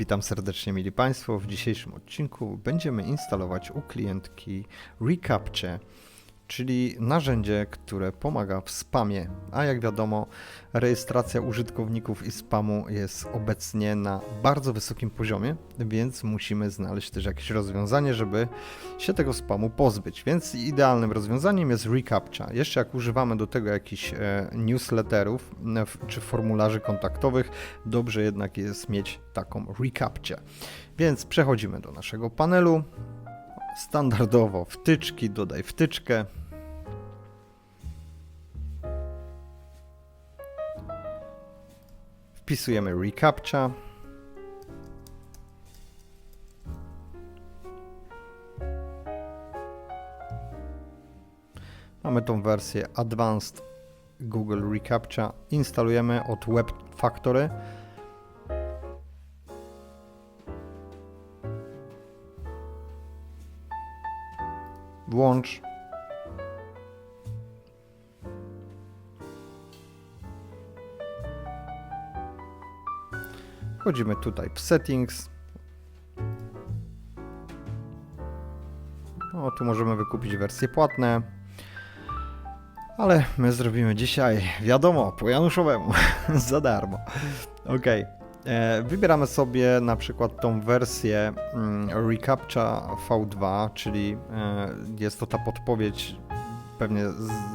Witam serdecznie, mili Państwo. W dzisiejszym odcinku będziemy instalować u klientki Recapture, czyli narzędzie, które pomaga w spamie. A jak wiadomo, rejestracja użytkowników i spamu jest obecnie na bardzo wysokim poziomie, więc musimy znaleźć też jakieś rozwiązanie, żeby się tego spamu pozbyć. Więc idealnym rozwiązaniem jest Recapture. Jeszcze jak używamy do tego jakichś e, newsletterów czy formularzy kontaktowych, dobrze jednak jest mieć taką Recapture. Więc przechodzimy do naszego panelu. Standardowo wtyczki, dodaj wtyczkę. Wpisujemy Recapture. Mamy tą wersję Advanced Google Recapture. Instalujemy od Web Factory. Włącz. Wchodzimy tutaj w Settings. O, tu możemy wykupić wersje płatne. Ale my zrobimy dzisiaj, wiadomo, po Januszowemu, za darmo. Ok. E, wybieramy sobie na przykład tą wersję mm, Recaptcha V2, czyli e, jest to ta podpowiedź, pewnie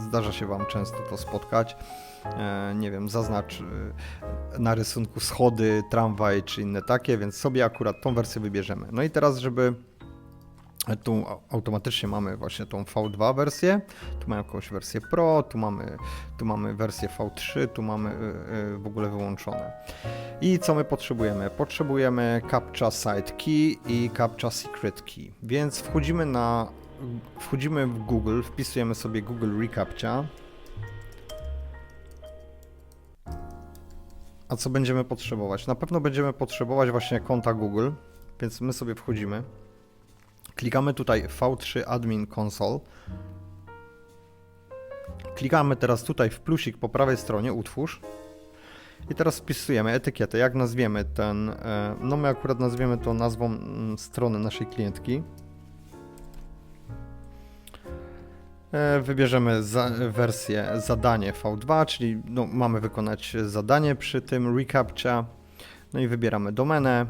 zdarza się Wam często to spotkać. E, nie wiem, zaznacz e, na rysunku schody, tramwaj czy inne takie, więc sobie akurat tą wersję wybierzemy. No i teraz, żeby tu au- automatycznie mamy właśnie tą V2 wersję, tu mamy jakąś wersję Pro, tu mamy, tu mamy wersję V3, tu mamy y, w ogóle wyłączone. I co my potrzebujemy? Potrzebujemy Captcha Site Key i Captcha Secret Key. Więc wchodzimy na wchodzimy w Google, wpisujemy sobie Google Recaptcha. A co będziemy potrzebować? Na pewno będziemy potrzebować właśnie konta Google, więc my sobie wchodzimy. Klikamy tutaj V3 Admin Console. Klikamy teraz tutaj w plusik po prawej stronie, utwórz. I teraz wpisujemy etykietę, jak nazwiemy ten, e, no my akurat nazwiemy to nazwą mm, strony naszej klientki. Wybierzemy za, wersję zadanie V2, czyli no, mamy wykonać zadanie przy tym recaptcha. No i wybieramy domenę.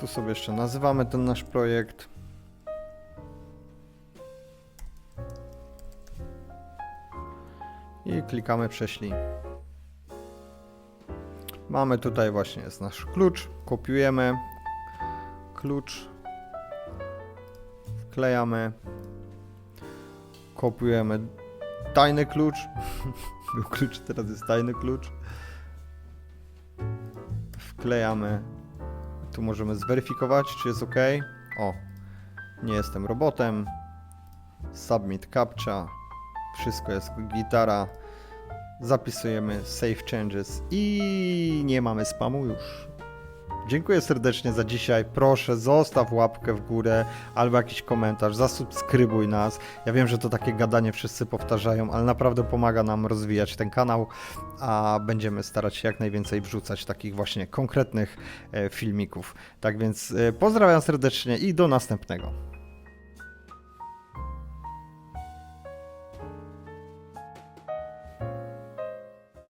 Tu sobie jeszcze nazywamy ten nasz projekt. I klikamy prześlij. Mamy tutaj właśnie jest nasz klucz. Kopiujemy klucz. Wklejamy. Kopiujemy tajny klucz. Był klucz, teraz jest tajny klucz. Wklejamy tu możemy zweryfikować, czy jest ok. O, nie jestem robotem. Submit captcha. Wszystko jest gitara. Zapisujemy save changes i nie mamy spamu już. Dziękuję serdecznie za dzisiaj. Proszę, zostaw łapkę w górę albo jakiś komentarz, zasubskrybuj nas. Ja wiem, że to takie gadanie wszyscy powtarzają, ale naprawdę pomaga nam rozwijać ten kanał, a będziemy starać się jak najwięcej wrzucać takich właśnie konkretnych e, filmików. Tak więc e, pozdrawiam serdecznie i do następnego.